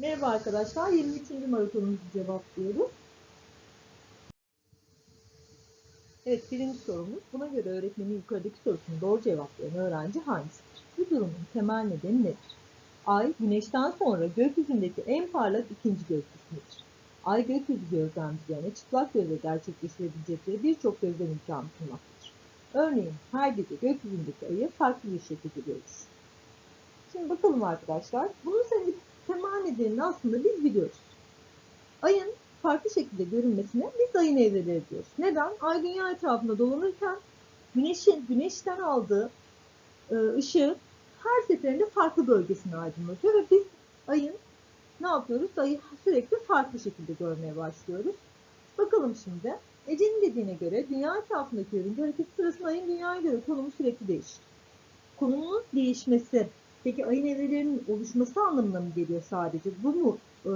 Merhaba arkadaşlar, 23. maratonumuzu cevaplıyoruz. Evet, birinci sorumuz. Buna göre öğretmenin yukarıdaki sorusunu doğru cevaplayan öğrenci hangisidir? Bu durumun temel nedeni nedir? Ay, güneşten sonra gökyüzündeki en parlak ikinci gökyüzüdür. Ay, gökyüzü gözlemcilerine çıplak gözle gerçekleştirebilecekleri birçok gözlem imkanı sunmaktadır. Örneğin, her gece gökyüzündeki ayı farklı bir şekilde görürüz. Şimdi bakalım arkadaşlar. Bunun sebebi temel nedenini aslında biz biliyoruz. Ayın farklı şekilde görünmesine biz ayın evreleri diyoruz. Neden? Ay dünya etrafında dolanırken güneşin güneşten aldığı e, ışığı her seferinde farklı bölgesini aydınlatıyor ve biz ayın ne yapıyoruz? Ayı sürekli farklı şekilde görmeye başlıyoruz. Bakalım şimdi. Ece'nin dediğine göre dünya etrafındaki yörünge hareketi sırasında ayın dünyaya göre konumu sürekli değişir. Konumunun değişmesi Peki ayın evrelerinin oluşması anlamına mı geliyor sadece? Bu mu e,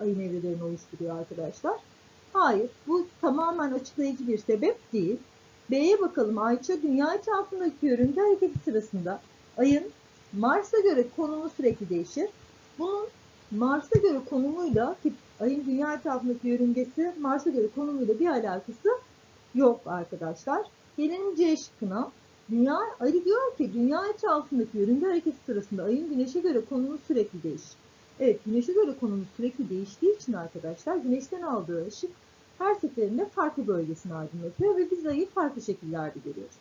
ayın evrelerini oluşturuyor arkadaşlar? Hayır. Bu tamamen açıklayıcı bir sebep değil. B'ye bakalım. Ayça dünya etrafındaki yörünge hareketi sırasında ayın Mars'a göre konumu sürekli değişir. Bunun Mars'a göre konumuyla ki ayın dünya etrafındaki yörüngesi Mars'a göre konumuyla bir alakası yok arkadaşlar. Gelelim C şıkkına. Dünya, Ali diyor ki dünya etrafındaki yörünge hareketi sırasında ayın güneşe göre konumu sürekli değişir. Evet güneşe göre konumu sürekli değiştiği için arkadaşlar güneşten aldığı ışık her seferinde farklı bölgesini aydınlatıyor ve biz ayı farklı şekillerde görüyoruz.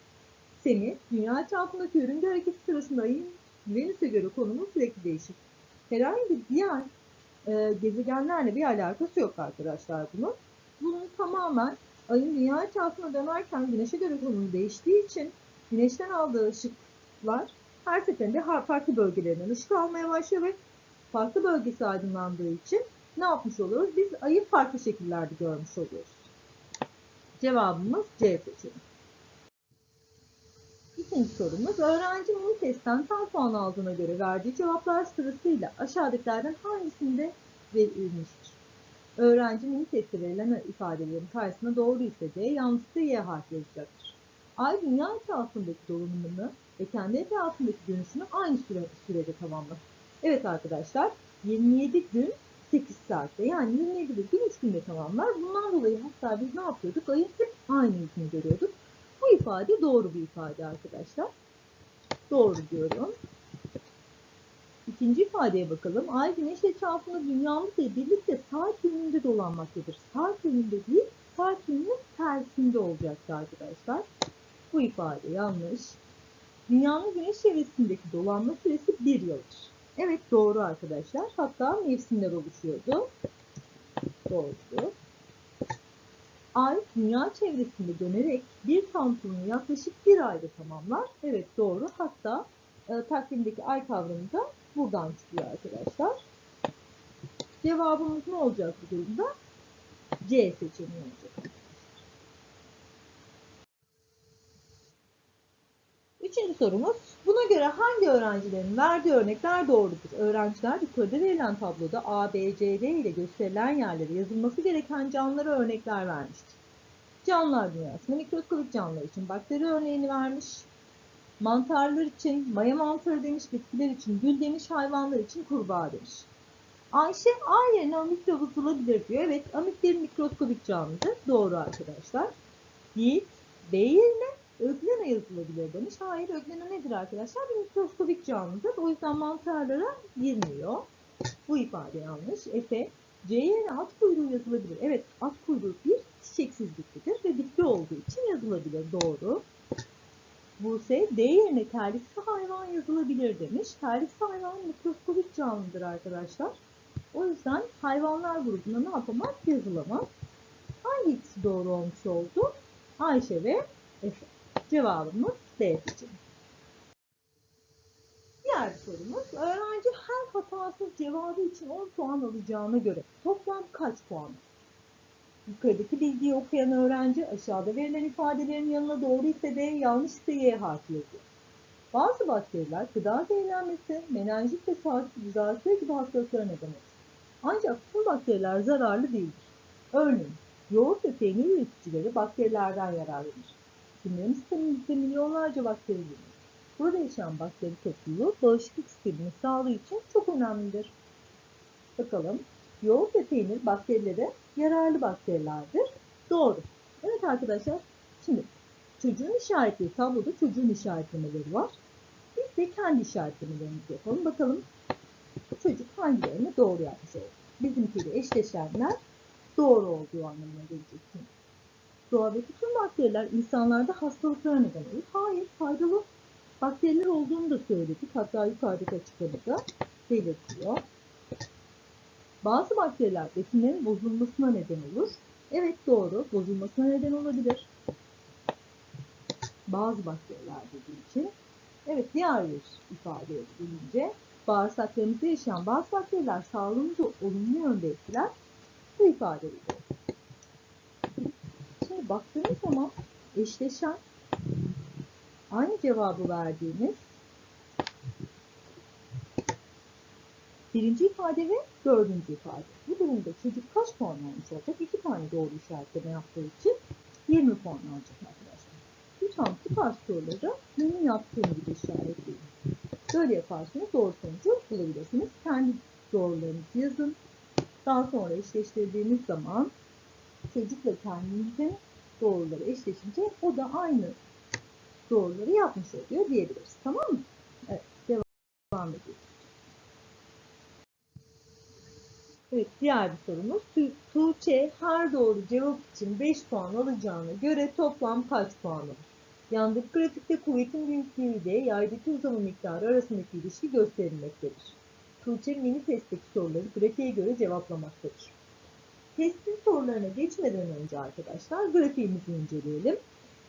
Semih, dünya etrafındaki yörünge hareketi sırasında ayın Venüs'e göre konumu sürekli değişir. Herhangi bir diğer e, gezegenlerle bir alakası yok arkadaşlar bunun. Bunun tamamen ayın dünya etrafına dönerken güneşe göre konumu değiştiği için güneşten aldığı ışıklar her seferinde farklı bölgelerinden ışık almaya başlıyor ve farklı bölgesi aydınlandığı için ne yapmış oluyoruz? Biz ayı farklı şekillerde görmüş oluyoruz. Cevabımız C seçeneği. İkinci sorumuz, öğrenci mini testten tam puan aldığına göre verdiği cevaplar sırasıyla aşağıdakilerden hangisinde verilmiştir? Öğrenci mini testte verilen ifadelerin karşısına doğru ise D, yanlış ise Y harfi yazacaktır. Ay dünya etrafındaki dolanımını ve kendi etrafındaki dönüşünü aynı süre, sürede tamamlar. Evet arkadaşlar 27 gün 8 saatte yani 27 gün 3 günde tamamlar. Bundan dolayı hatta biz ne yapıyorduk? Ayın hep aynı yüzünü görüyorduk. Bu ifade doğru bir ifade arkadaşlar. Doğru diyorum. İkinci ifadeye bakalım. Ay güneş etrafında dünyamızla birlikte saat yönünde dolanmaktadır. Saat yönünde değil, saat yönünün tersinde olacaktı arkadaşlar. Bu ifade yanlış. Dünyanın güneş çevresindeki dolanma süresi bir yıldır. Evet doğru arkadaşlar. Hatta mevsimler oluşuyordu. Doğru. Ay dünya çevresinde dönerek bir tam turunu yaklaşık bir ayda tamamlar. Evet doğru. Hatta e, takvimdeki ay kavramı da buradan çıkıyor arkadaşlar. Cevabımız ne olacak bu durumda? C seçeneği olacak. Üçüncü sorumuz. Buna göre hangi öğrencilerin verdiği örnekler doğrudur? Öğrenciler yukarıda verilen tabloda A, B, C, D ile gösterilen yerlere yazılması gereken canlılara örnekler vermiştir. Canlılar dünyasında mikroskopik canlılar için bakteri örneğini vermiş. Mantarlar için maya mantarı demiş, bitkiler için gül demiş, hayvanlar için kurbağa demiş. Ayşe A yerine amip de bulabilir diyor. Evet amip bir mikroskopik canlıdır. Doğru arkadaşlar. Yiğit B yerine Öglena yazılabilir demiş. Hayır öglena nedir arkadaşlar? Bir mikroskopik canlıdır. O yüzden mantarlara girmiyor. Bu ifade yanlış. Efe C yerine at kuyruğu yazılabilir. Evet at kuyruğu bir çiçeksiz bitkidir ve bitki olduğu için yazılabilir. Doğru. Buse D yerine terliksi hayvan yazılabilir demiş. Terliksi hayvan mikroskopik canlıdır arkadaşlar. O yüzden hayvanlar grubuna ne yapamaz? Yazılamaz. Hangi ikisi doğru olmuş oldu? Ayşe ve Efe. Cevabımız D seçeneği. Diğer sorumuz, öğrenci her hatasız cevabı için 10 puan alacağına göre toplam kaç puan? Yukarıdaki bilgiyi okuyan öğrenci aşağıda verilen ifadelerin yanına doğru ise D, yanlış ise Y harfi yazıyor. Bazı bakteriler gıda zehirlenmesi, menenjit ve düzeltme gibi hastalıklara neden olur. Ancak tüm bakteriler zararlı değildir. Örneğin, yoğurt ve peynir üreticileri bakterilerden yararlanır. Sindirim sistemimizde milyonlarca bakteri bulunur. Burada yaşayan bakteri topluluğu bağışıklık sisteminin sağlığı için çok önemlidir. Bakalım. Yoğurt ve peynir bakterilere yararlı bakterilerdir. Doğru. Evet arkadaşlar. Şimdi çocuğun işaretli tabloda çocuğun işaretlemeleri var. Biz de kendi işaretlemelerimizi yapalım. Bakalım çocuk hangilerini doğru yapmış oldu. Bizimkiyle eşleşenler doğru olduğu anlamına gelecek. Doğadaki tüm bakteriler insanlarda hastalıklara neden olur. Hayır, faydalı bakteriler olduğunu da söyledik. Hatta yukarıdaki açıklamada belirtiyor. Bazı bakteriler besinlerin bozulmasına neden olur. Evet doğru, bozulmasına neden olabilir. Bazı bakteriler dediği için. Evet diğer bir ifade edilince bağırsaklarımızda yaşayan bazı bakteriler sağlığımızı olumlu yönde etkiler. Bu ifade edilir. Şimdi baktığımız zaman eşleşen aynı cevabı verdiğimiz birinci ifade ve dördüncü ifade. Bu durumda çocuk kaç puan almış olacak? İki tane doğru işaretleme yaptığı için 20 puan alacak arkadaşlar. Lütfen bu tarz soruları benim yaptığım gibi işaretleyin. Böyle yaparsanız doğru sonucu bulabilirsiniz. Kendi doğrularınızı yazın. Daha sonra eşleştirdiğiniz zaman çocukla kendinizin doğruları eşleşince o da aynı doğruları yapmış oluyor diyebiliriz. Tamam mı? Evet. Devam ediyoruz. Evet, diğer bir sorumuz. Tu- Tuğçe her doğru cevap için 5 puan alacağına göre toplam kaç puan alır? Yandaki grafikte kuvvetin büyüklüğü ile yaydaki uzama miktarı arasındaki ilişki gösterilmektedir. Tuğçe mini testteki soruları grafiğe göre cevaplamaktadır. Testin sorularına geçmeden önce arkadaşlar grafiğimizi inceleyelim.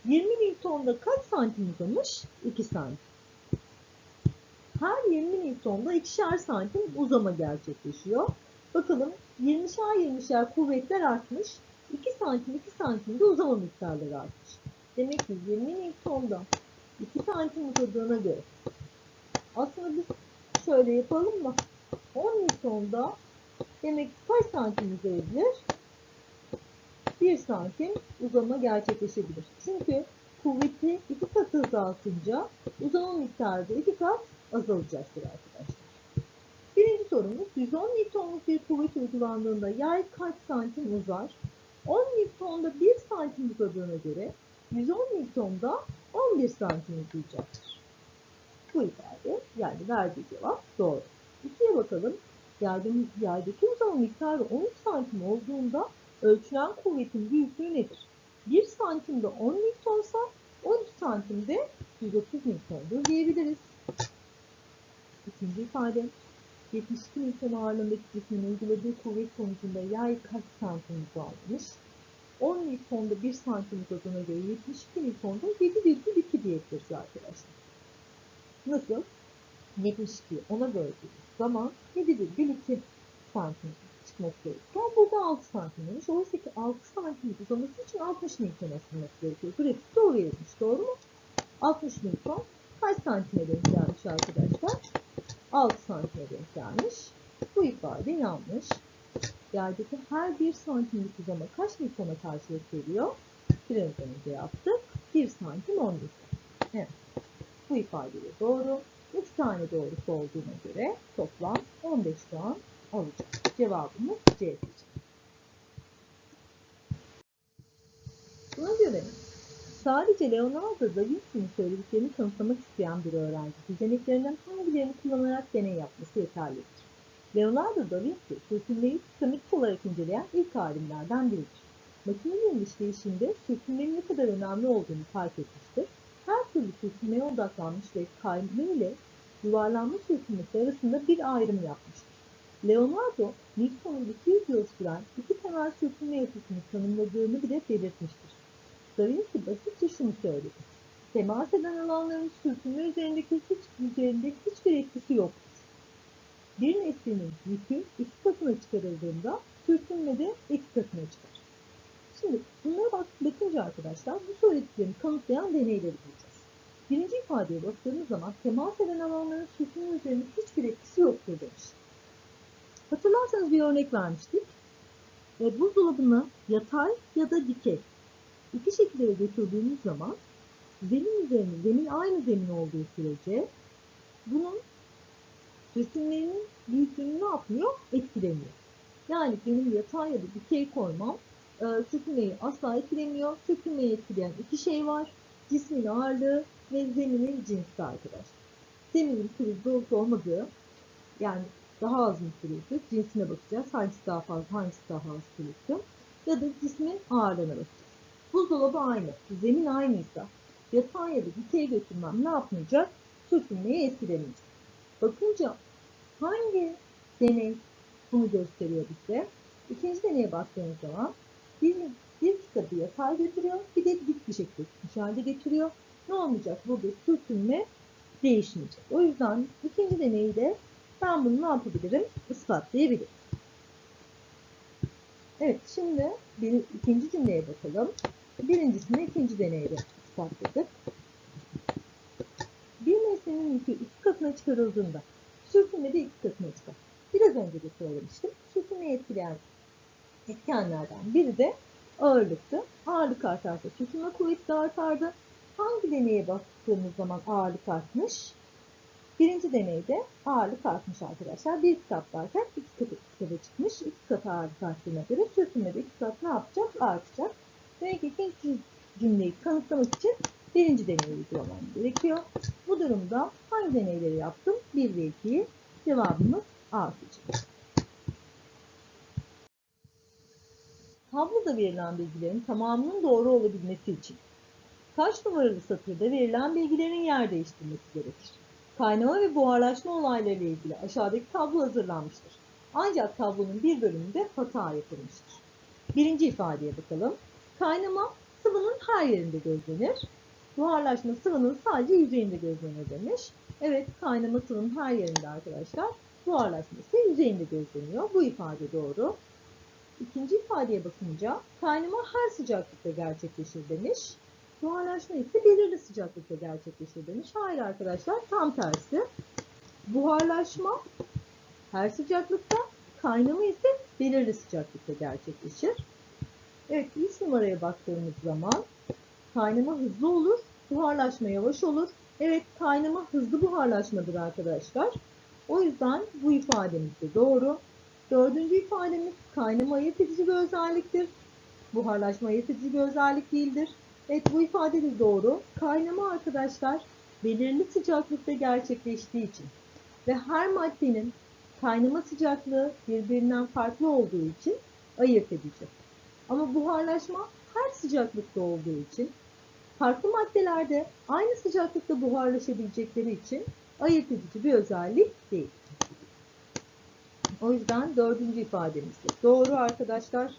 20 Newton'da kaç santim uzamış? 2 santim. Her 20 Newton'da ikişer santim uzama gerçekleşiyor. Bakalım 20'şer 20'şer kuvvetler artmış. 2 santim 2 santimde uzama miktarları artmış. Demek ki 20 Newton'da 2 santim uzadığına göre aslında biz şöyle yapalım mı? 10 Newton'da demek ki kaç santim uzayabilir? 1 santim uzama gerçekleşebilir. Çünkü kuvveti 2 katı azaltınca uzama miktarı da 2 kat azalacaktır arkadaşlar. Birinci sorumuz 110 Newton'luk bir kuvvet uygulandığında yay kaç santim uzar? 10 Newton'da 1 santim uzadığına göre 110 Newton'da 11 santim uzayacaktır. Bu ifade yani verdiği cevap doğru. İkiye bakalım. Yardım, yaydaki uzama miktarı 13 santim olduğunda ölçülen kuvvetin büyüklüğü nedir? 1 santimde 10 Newton'sa 13 santimde 130 Newton'dur diyebiliriz. İkinci ifade. 72 Newton ağırlığındaki cismin uyguladığı kuvvet sonucunda yay kaç santim uzanmış? 10 Newton'da 1 santim uzadığına göre 72 Newton'da 7,2 diyebiliriz arkadaşlar. Nasıl? 72 ona böldüğümüz zaman 7,2 santim çıkması gerekiyor. Burada 6 santim demiş. Oysa ki 6 santim uzaması için 60 Newton asılması gerekiyor. Grafik doğru yazmış. Doğru mu? 60 Newton kaç santime denk gelmiş arkadaşlar? 6 santime denk gelmiş. Bu ifade yanlış. Yerdeki her 1 santimlik uzama kaç Newton'a karşılık veriyor? Biraz önce yaptık. 1 santim 10 Newton. Evet. Bu ifade de doğru. 3 tane doğrusu olduğuna göre toplam 15 puan alacak. Cevabımız C seçeneği. Buna göre sadece Leonardo da Vinci'nin söylediklerini kanıtlamak isteyen bir öğrenci düzeneklerinden hangilerini kullanarak deney yapması yeterlidir. Leonardo da Vinci sürtünmeyi sistematik olarak inceleyen ilk alimlerden biridir. Makinelerin işleyişinde sürtünmenin ne kadar önemli olduğunu fark etmiştir. Türlü sürtünmeye odaklanmış ve kayma ile yuvarlanma sürtünmesi arasında bir ayrım yapmıştır. Leonardo, Newton'un 200 yıl süren iki temel sürtünme yasasını tanımladığını bile belirtmiştir. Da Vinci basitçe şunu söyledi. Temas eden alanların sürtünme üzerindeki hiç, üzerindeki hiçbir etkisi yoktur. Bir nesnenin yükü iki katına çıkarıldığında sürtünme de iki katına çıkar. Şimdi bunlara bak, bakınca arkadaşlar bu söylediklerini kanıtlayan deneyleri bulacağız. Birinci ifadeye baktığımız zaman temas eden alanların sürtünme üzerinde hiçbir etkisi yoktur demiş. Hatırlarsanız bir örnek vermiştik. E, buzdolabını yatay ya da dikey iki şekilde götürdüğümüz zaman zemin üzerinde, zemin aynı zemin olduğu sürece bunun cisimlerinin büyüklüğünü ne yapmıyor? Etkilemiyor. Yani benim yatay ya da dikey koymam e, sürtünmeyi asla etkilemiyor. Sürtünmeyi etkileyen iki şey var. Cismin ağırlığı ve zeminin cinsi arkadaşlar. Zeminin pürüzlü olup olmadığı yani daha az mı pürüzlü cinsine bakacağız. Hangisi daha fazla, hangisi daha az pürüzlü. Ya da cismin ağırlığına bakacağız. Buzdolabı aynı. Zemin aynıysa yatay ya da dikey götürmem ne yapmayacak? Sürtünmeyi etkilemeyecek. Bakınca hangi deney bunu gösteriyor bize? İkinci deneye baktığımız zaman bir, bir kitabı yatay götürüyor, bir de dik bir şekilde getiriyor. Ne olmayacak? Burada sürtünme değişmeyecek. O yüzden ikinci deneyi de ben bunu ne yapabilirim? Ispatlayabilirim. Evet, şimdi bir, ikinci cümleye bakalım. Birincisini ikinci deneyde ispatladık. Bir nesnenin yükü iki katına çıkarıldığında sürtünme de iki katına çıkar. Biraz önce de söylemiştim. Sürtünmeyi etkileyen etkenlerden biri de ağırlıktı. Ağırlık artarsa sürtünme kuvveti de artardı. Hangi deneye baktığımız zaman ağırlık artmış? Birinci deneyde ağırlık artmış arkadaşlar. Bir kitaptayken iki katı kitaba çıkmış. İki kat ağırlık arttığına göre sürtünmede iki kat ne yapacak? Artacak. Demek ki ikinci cümleyi kanıtlamak için birinci deneyi uygulamam gerekiyor. Bu durumda hangi deneyleri yaptım? 1 ve 2'yi cevabımız A seçeneği. Tabloda verilen bilgilerin tamamının doğru olabilmesi için kaç numaralı satırda verilen bilgilerin yer değiştirmesi gerekir? Kaynama ve buharlaşma olaylarıyla ilgili aşağıdaki tablo hazırlanmıştır. Ancak tablonun bir bölümünde hata yapılmıştır. Birinci ifadeye bakalım. Kaynama sıvının her yerinde gözlenir. Buharlaşma sıvının sadece yüzeyinde gözlenir demiş. Evet kaynama sıvının her yerinde arkadaşlar. Buharlaşma ise yüzeyinde gözleniyor. Bu ifade doğru. İkinci ifadeye bakınca kaynama her sıcaklıkta gerçekleşir demiş. Buharlaşma ise belirli sıcaklıkta gerçekleşir demiş. Hayır arkadaşlar tam tersi. Buharlaşma her sıcaklıkta, kaynama ise belirli sıcaklıkta gerçekleşir. Evet 3 numaraya baktığımız zaman kaynama hızlı olur, buharlaşma yavaş olur. Evet kaynama hızlı buharlaşmadır arkadaşlar. O yüzden bu ifademiz de doğru. Dördüncü ifademiz kaynama ayırt edici bir özelliktir. Buharlaşma ayırt edici bir özellik değildir. Evet bu ifade de doğru. Kaynama arkadaşlar belirli sıcaklıkta gerçekleştiği için ve her maddenin kaynama sıcaklığı birbirinden farklı olduğu için ayırt edici. Ama buharlaşma her sıcaklıkta olduğu için farklı maddelerde aynı sıcaklıkta buharlaşabilecekleri için ayırt edici bir özellik değil. O yüzden dördüncü ifademiz de doğru arkadaşlar.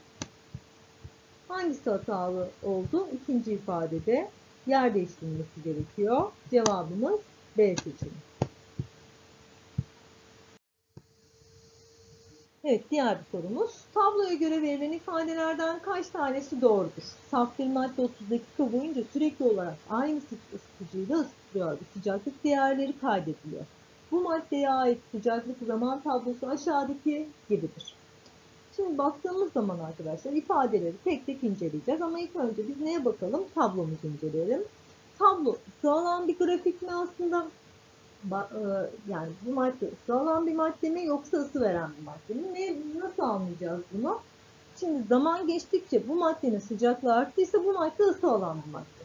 Hangisi hatalı oldu? İkinci ifadede yer değiştirilmesi gerekiyor. Cevabımız B seçeneği. Evet diğer bir sorumuz. Tabloya göre verilen ifadelerden kaç tanesi doğrudur? Saf bir madde 30 dakika boyunca sürekli olarak aynı ısıtıcıyla ısıtılıyor. Sıcaklık değerleri kaydediliyor. Bu maddeye ait sıcaklık zaman tablosu aşağıdaki gibidir. Şimdi baktığımız zaman arkadaşlar ifadeleri tek tek inceleyeceğiz ama ilk önce biz neye bakalım? Tablomuzu inceleyelim. Tablo sağlam bir grafik mi aslında? Yani bu madde sağlam bir madde mi yoksa ısı veren bir madde mi? Ne, nasıl anlayacağız bunu? Şimdi zaman geçtikçe bu maddenin sıcaklığı arttıysa bu madde ısı alan bir madde.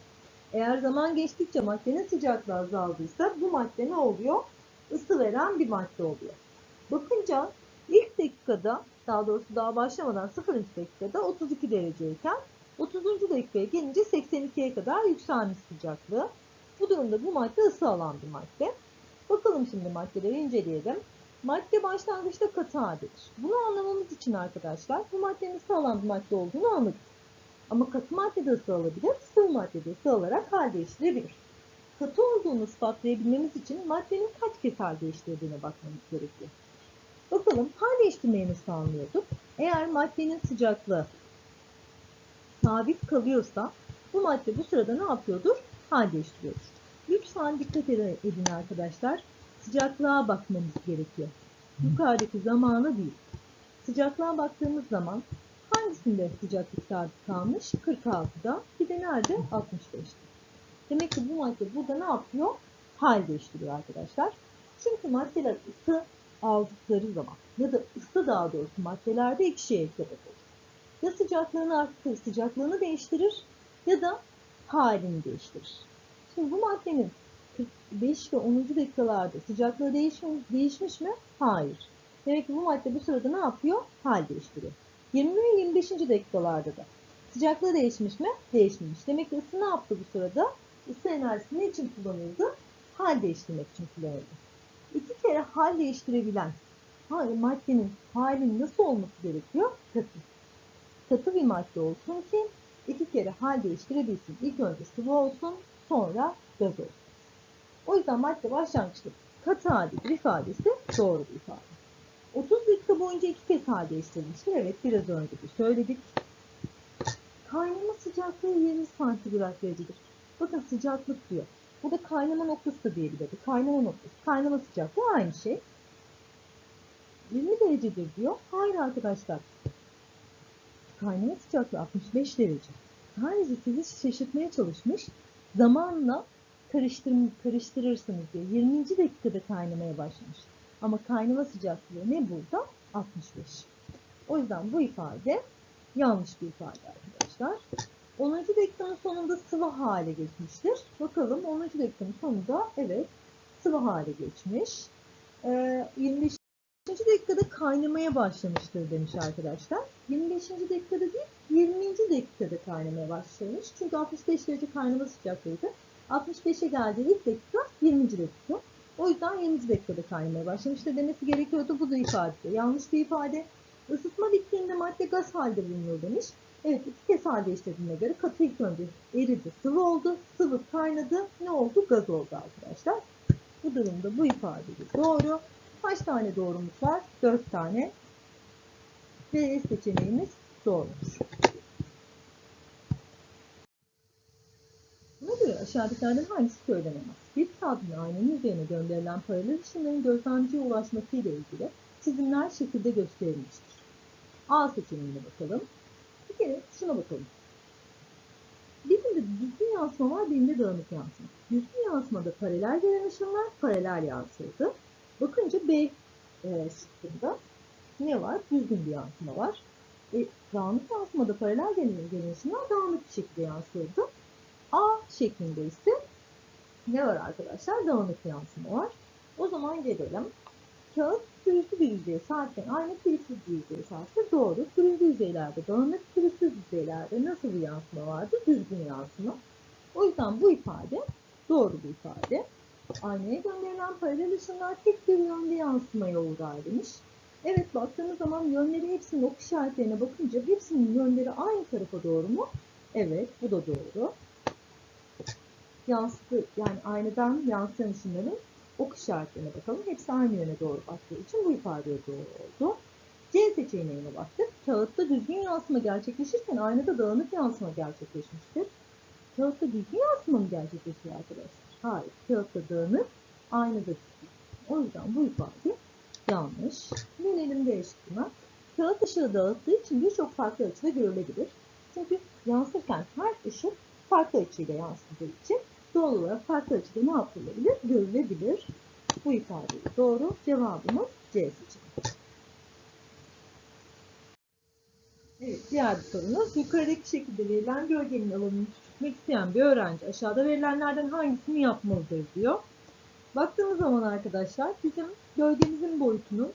Eğer zaman geçtikçe maddenin sıcaklığı azaldıysa bu madde ne oluyor? Isı veren bir madde oluyor. Bakınca ilk dakikada daha doğrusu daha başlamadan 0. dakikada 32 dereceyken 30. dakikaya gelince 82'ye kadar yükselmiş sıcaklığı. Bu durumda bu madde ısı alan bir madde. Bakalım şimdi maddeleri inceleyelim. Madde başlangıçta katı haldedir. Bunu anlamamız için arkadaşlar bu maddenin ısı alan bir madde olduğunu anladık. Ama katı maddede ısı alabilir, sıvı maddede ısı alarak hal değiştirebilir. Katı olduğunu ispatlayabilmemiz için maddenin kaç kez hal değiştirdiğine bakmamız gerekiyor. Bakalım hal değiştirmeyi nasıl anlıyorduk? Eğer maddenin sıcaklığı sabit kalıyorsa bu madde bu sırada ne yapıyordur? Hal değiştiriyordur. Lütfen dikkat edin arkadaşlar. Sıcaklığa bakmamız gerekiyor. Yukarıdaki zamana değil. Sıcaklığa baktığımız zaman hangisinde sıcaklık sabit kalmış? 46'da. Bir de nerede? 65'te. Demek ki bu madde burada ne yapıyor? Hal değiştiriyor arkadaşlar. Çünkü maddeler ısı aldıkları zaman ya da ısı daha doğrusu maddelerde iki şeye sebep olur. Ya sıcaklığını arttırır, sıcaklığını değiştirir ya da halini değiştirir. Şimdi bu maddenin 45 ve 10. dakikalarda sıcaklığı değişmiş, değişmiş mi? Hayır. Demek ki bu madde bu sırada ne yapıyor? Hal değiştiriyor. 20 ve 25. dakikalarda da sıcaklığı değişmiş mi? Değişmemiş. Demek ki ısı ne yaptı bu sırada? Isı enerjisi ne için kullanıldı? Hal değiştirmek için kullanıldı. İki kere hal değiştirebilen maddenin halinin nasıl olması gerekiyor? Katı. Katı bir madde olsun ki iki kere hal değiştirebilsin. İlk önce sıvı olsun, sonra gaz olsun. O yüzden madde başlangıçta katı haldedir ifadesi doğru bir ifade. 30 dakika boyunca iki kez hal değiştirilmiştir. Evet biraz önce de söyledik. Kaynama sıcaklığı 20 santigrat derecedir. Bakın sıcaklık diyor. Burada kaynama noktası da diyebilirdi. Kaynama noktası, kaynama sıcaklığı aynı şey. 20 derecedir diyor. Hayır arkadaşlar. Kaynama sıcaklığı 65 derece. Sadece sizi şaşırtmaya çalışmış. Zamanla karıştır, karıştırırsınız diye. 20. dakikada kaynamaya başlamış. Ama kaynama sıcaklığı ne burada? 65. O yüzden bu ifade yanlış bir ifade arkadaşlar. 10. dakikanın sonunda sıvı hale geçmiştir. Bakalım 10. dakikanın sonunda evet sıvı hale geçmiş. Ee, 25. dakikada kaynamaya başlamıştır demiş arkadaşlar. 25. dakikada değil 20. dakikada kaynamaya başlamış. Çünkü 65 derece kaynama sıcaklığıydı. 65'e geldiği ilk dakika 20. dakika. O yüzden 20. dakikada kaynamaya başlamıştır demesi gerekiyordu. Bu da ifade. Yanlış bir ifade. Isıtma bittiğinde madde gaz halde bulunuyor demiş. Evet iki kez hal değiştirdiğine göre katı ilk önce eridi, sıvı oldu. Sıvı kaynadı. Ne oldu? Gaz oldu arkadaşlar. Bu durumda bu ifade de doğru. Kaç tane doğrumuz var? 4 tane. Ve seçeneğimiz doğrudur. Buna göre aşağıdakilerden hangisi söylenemez? Bir kağıdın aynanın üzerine gönderilen paralel ışınların gözlemciye ulaşması ile ilgili çizimler şekilde gösterilmiştir. A seçeneğine bakalım. Bir kere şuna bakalım. Birinde düzgün yansıma var, birinde dağınık yansıma. Düzgün yansımada paralel gelen ışınlar paralel yansırdı. Bakınca B e, şıkkında ne var? Düzgün bir yansıma var. E, dağınık yansımada paralel gelen, gelen ışınlar dağınık bir şekilde yansırdı. A şeklinde ise ne var arkadaşlar? Dağınık yansıma var. O zaman gelelim. Kağıt pürüzlü bir yüzeye sahipken aynı pürüzsüz bir yüzeye sahiptir. Doğru. Pürüzlü yüzeylerde dağınık, pürüzsüz yüzeylerde nasıl bir yansıma vardır? Düzgün yansıma. O yüzden bu ifade doğru bir ifade. Aynaya gönderilen paralel ışınlar tek bir yönde yansımaya uğrar demiş. Evet baktığımız zaman yönleri hepsinin ok işaretlerine bakınca hepsinin yönleri aynı tarafa doğru mu? Evet bu da doğru. Yansıtı yani aynadan yansıyan ışınların ok işaretlerine bakalım. Hepsi aynı yöne doğru baktığı için bu ifadeye doğru oldu. C seçeneğine baktık. Kağıtta düzgün yansıma gerçekleşirken aynada dağınık yansıma gerçekleşmiştir. Kağıtta düzgün yansıma mı gerçekleşiyor arkadaşlar? Hayır. Kağıtta dağınık, aynada düzgün. O yüzden bu ifade yanlış. Gelelim D şıkkına. Kağıt ışığı dağıttığı için birçok farklı açıda görülebilir. Çünkü yansırken her ışık farklı açıyla yansıdığı için doğal olarak farklı açıda ne yapılabilir? Görülebilir. Bu ifade doğru. Cevabımız C seçeneği. Evet, diğer bir sorumuz. Yukarıdaki şekilde verilen gölgenin alanını küçültmek isteyen bir öğrenci aşağıda verilenlerden hangisini yapmalıdır diyor. Baktığımız zaman arkadaşlar bizim gölgemizin boyutunun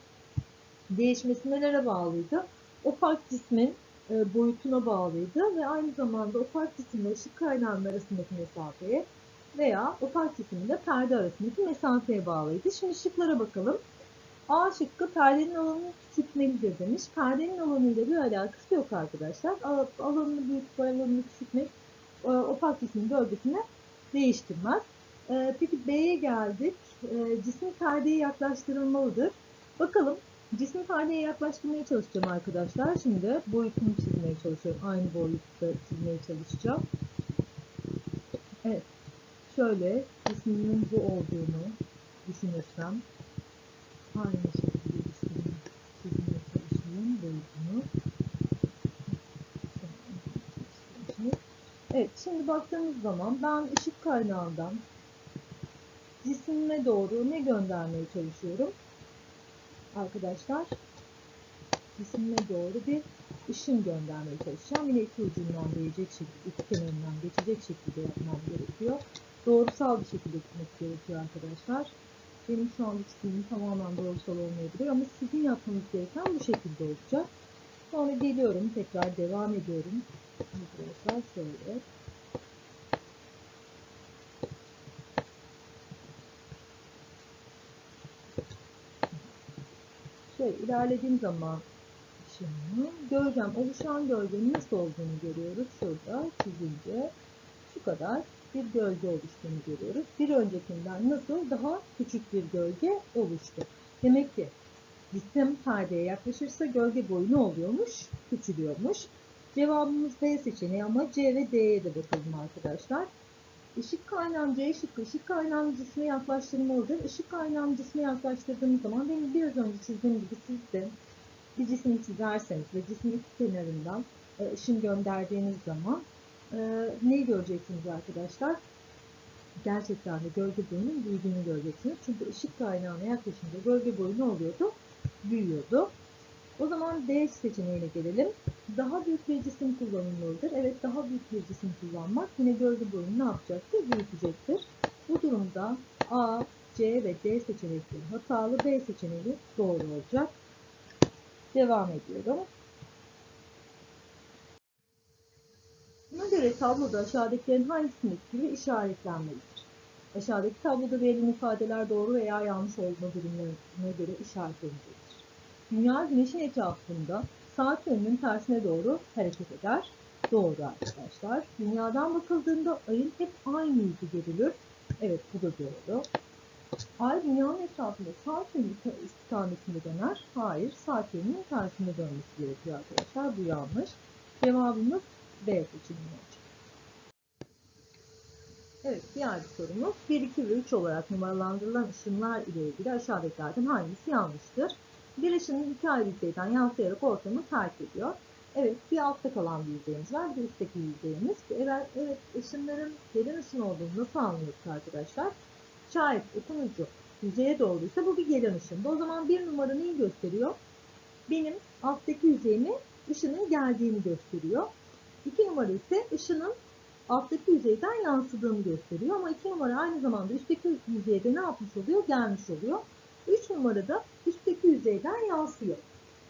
değişmesi nelere bağlıydı? Opak cismin e, boyutuna bağlıydı ve aynı zamanda opak cisimle ışık kaynağının arasındaki mesafeye veya opak cisimle perde arasındaki mesafeye bağlıydı. Şimdi şıklara bakalım. A şıkkı perdenin alanını küçültmelidir demiş. Perdenin alanıyla bir alakası yok arkadaşlar. Al- Alanını büyütüp alanını küçültmek e, opak cismin bölgesini değiştirmez. E, Peki B'ye geldik. E, Cisim perdeye yaklaştırılmalıdır. Bakalım cismi perdeye yaklaştırmaya çalışacağım arkadaşlar. Şimdi boyutunu çizmeye çalışıyorum. Aynı boyutta çizmeye çalışacağım. Evet. Şöyle cismimin bu olduğunu düşünürsem aynı şekilde cismini çizmeye çalışıyorum. Boyutunu. Evet, şimdi baktığımız zaman ben ışık kaynağından cismime doğru ne göndermeye çalışıyorum? arkadaşlar cisimine doğru bir ışın göndermeye çalışacağım. Yine iki ucundan değecek şekilde, iki kenarından geçecek şekilde yapmam gerekiyor. Doğrusal bir şekilde gitmek gerekiyor arkadaşlar. Benim şu anda çizimim tamamen doğrusal olmayabilir ama sizin yapmanız gereken bu şekilde olacak. Sonra geliyorum, tekrar devam ediyorum. Arkadaşlar şöyle. Şöyle ilerlediğim zaman şimdi göreceğim. Oluşan gölgenin nasıl olduğunu görüyoruz. Şurada çizince şu kadar bir gölge oluştuğunu görüyoruz. Bir öncekinden nasıl daha küçük bir gölge oluştu. Demek ki cisim perdeye yaklaşırsa gölge boyu ne oluyormuş? Küçülüyormuş. Cevabımız B seçeneği ama C ve D'ye de bakalım arkadaşlar. Işık kaynağım C şıkkı. Işık kaynağım cisme yaklaştırmalıdır. Işık kaynağım cisme yaklaştırdığım zaman benim biraz önce çizdiğim gibi siz de bir cismi çizerseniz ve cismin kenarından e, ışın gönderdiğiniz zaman e, neyi göreceksiniz arkadaşlar? Gerçekten de gölge boyunun büyüdüğünü göreceksiniz. Çünkü ışık kaynağına yaklaşınca gölge boyu ne oluyordu? Büyüyordu. O zaman D seçeneğine gelelim. Daha büyük bir cisim kullanılmalıdır. Evet daha büyük bir cisim kullanmak yine gölge boyunu ne yapacaktır? Büyütecektir. Bu durumda A, C ve D seçenekleri hatalı, B seçeneği doğru olacak. Devam ediyorum. Göre tabloda aşağıdakilerin hangisindeki gibi işaretlenmelidir? Aşağıdaki tabloda verilen ifadeler doğru veya yanlış olma durumlarına göre işaretlenecektir. Dünya güneşin etrafında saat yönünün tersine doğru hareket eder. Doğru arkadaşlar. Dünyadan bakıldığında ayın hep aynı yüzü görülür. Evet bu da doğru. Ay dünyanın etrafında saat yönü istikametinde döner. Hayır, saat yönünün tersinde dönmesi gerekiyor arkadaşlar. Bu yanlış. Cevabımız B seçeneği olacak. Evet, diğer bir sorumuz. 1, 2 ve 3 olarak numaralandırılan ışınlar ile ilgili aşağıdakilerden hangisi yanlıştır? Bir ışının iki ayrı yüzeyden yansıyarak ortamı terk ediyor. Evet, bir altta kalan bir yüzeyimiz var, bir üstteki yüzeyimiz. Evet, evet ışınların gelen ışın olduğunu nasıl anlıyoruz arkadaşlar? Şayet okun ucu yüzeye doğruysa bu bir gelen ışındı. O zaman bir numara neyi gösteriyor? Benim alttaki yüzeyime ışının geldiğini gösteriyor. İki numara ise ışının alttaki yüzeyden yansıdığını gösteriyor. Ama iki numara aynı zamanda üstteki yüzeyde ne yapmış oluyor? Gelmiş oluyor. Üç numarada üstteki yüzeyden yansıyor.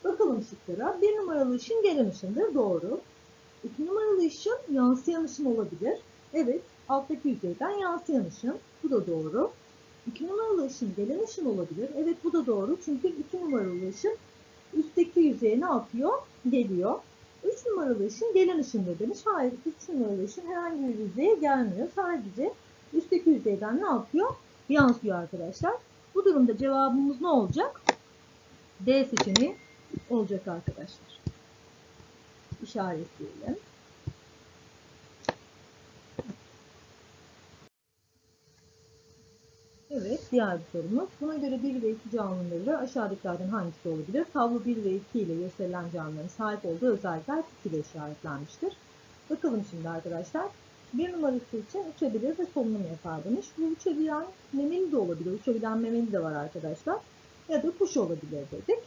Bakalım şıklara. Bir numaralı ışın gelen ışındır. Doğru. İki numaralı ışın yansıyan ışın olabilir. Evet. Alttaki yüzeyden yansıyan ışın. Bu da doğru. 2 numaralı ışın gelen ışın olabilir. Evet bu da doğru. Çünkü 2 numaralı ışın üstteki yüzeye ne yapıyor? Geliyor. 3 numaralı ışın gelen ışındır demiş. Hayır 3 numaralı ışın herhangi bir yüzeye gelmiyor. Sadece üstteki yüzeyden ne yapıyor? Yansıyor arkadaşlar. Bu durumda cevabımız ne olacak? D seçeneği olacak arkadaşlar. İşaretleyelim. Evet, diğer bir sorumuz. Buna göre 1 ve 2 canlıları aşağıdakilerden hangisi olabilir? Tablo 1 ve 2 ile gösterilen canlıların sahip olduğu özellikler ile işaretlenmiştir. Bakalım şimdi arkadaşlar. Bir numarası için uçabilir ve solunum yapar demiş. Bu uçabilen memeli de olabilir. Uçabilen memeli de var arkadaşlar. Ya da kuş olabilir dedik.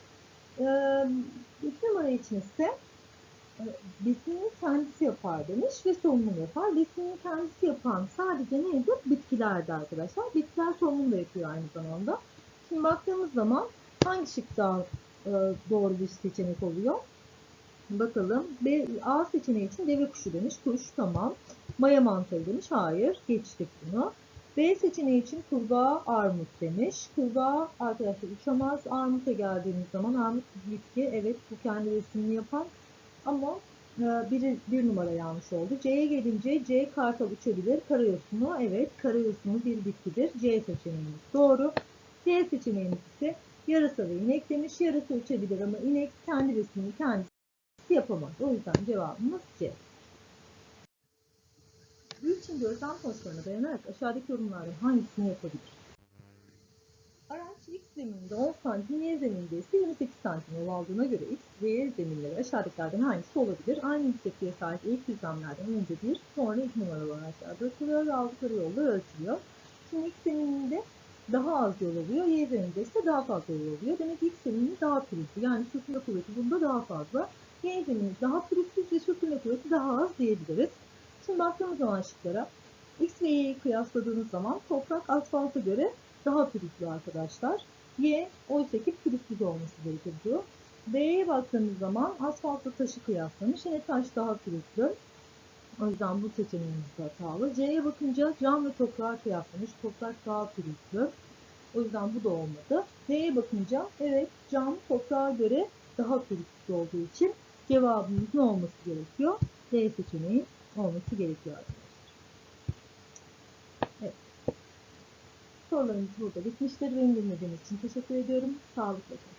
Ee, iki numara için ise besini kendisi yapar demiş ve solunum yapar. Besini kendisi yapan sadece neydi? Bitkilerdi arkadaşlar. Bitkiler solunum da yapıyor aynı zamanda. Şimdi baktığımız zaman hangi şık daha e, doğru bir seçenek oluyor? Bakalım. A seçeneği için deve kuşu demiş. Kuş tamam. Maya mantarı demiş. Hayır. Geçtik bunu. B seçeneği için kurbağa armut demiş. Kurbağa arkadaşlar uçamaz. Armut'a geldiğimiz zaman armut bitki. Evet bu kendi resmini yapar. Ama bir, bir numara yanlış oldu. C'ye gelince C kartal uçabilir. Karayosunu evet karayosunu bir bitkidir. C seçeneğimiz doğru. D seçeneğimiz ise yarasa ve inek demiş. Yarasa uçabilir ama inek kendi resmini kendisi yapamaz. O yüzden cevabımız C. Bu için gözlem sonuçlarına dayanarak aşağıdaki yorumlardan hangisini yapabilir? Araç X zemininde 10 santim, Y zemininde ise 28 santim yol aldığına göre X ve Y zeminleri aşağıdakilerden hangisi olabilir? Aynı yüksekliğe sahip ilk düzlemlerden önce bir, sonra iki numaralı araçlar bırakılıyor ve aldıkları yolda ölçülüyor. Şimdi X zemininde daha az yol alıyor. Y zeminde ise daha fazla yol alıyor. Demek ki X zemini daha pürüzlü. Yani sürtünme kuvveti bunda daha fazla. Y zemini daha pürüzsüz ve sürtünme kuvveti daha az diyebiliriz. Şimdi baktığımız zaman şıklara X ve Y'yi kıyasladığımız zaman toprak asfalta göre daha pürüzlü arkadaşlar. Y oysa ki pürüzsüz olması gerekir diyor. B'ye baktığımız zaman asfaltla taşı kıyaslamış. Yine taş daha pürüzlü. O yüzden bu seçeneğimiz hatalı. C'ye bakınca cam ve toprağı kıyaslamış. Toprak daha pürüzlü. O yüzden bu da olmadı. D'ye bakınca evet cam toprağa göre daha pürüzsüz olduğu için cevabımız ne olması gerekiyor? D seçeneği olması gerekiyor arkadaşlar. Evet. Sorularımız burada bitmiştir. Beni dinlediğiniz için teşekkür ediyorum. Sağlıkla kalın.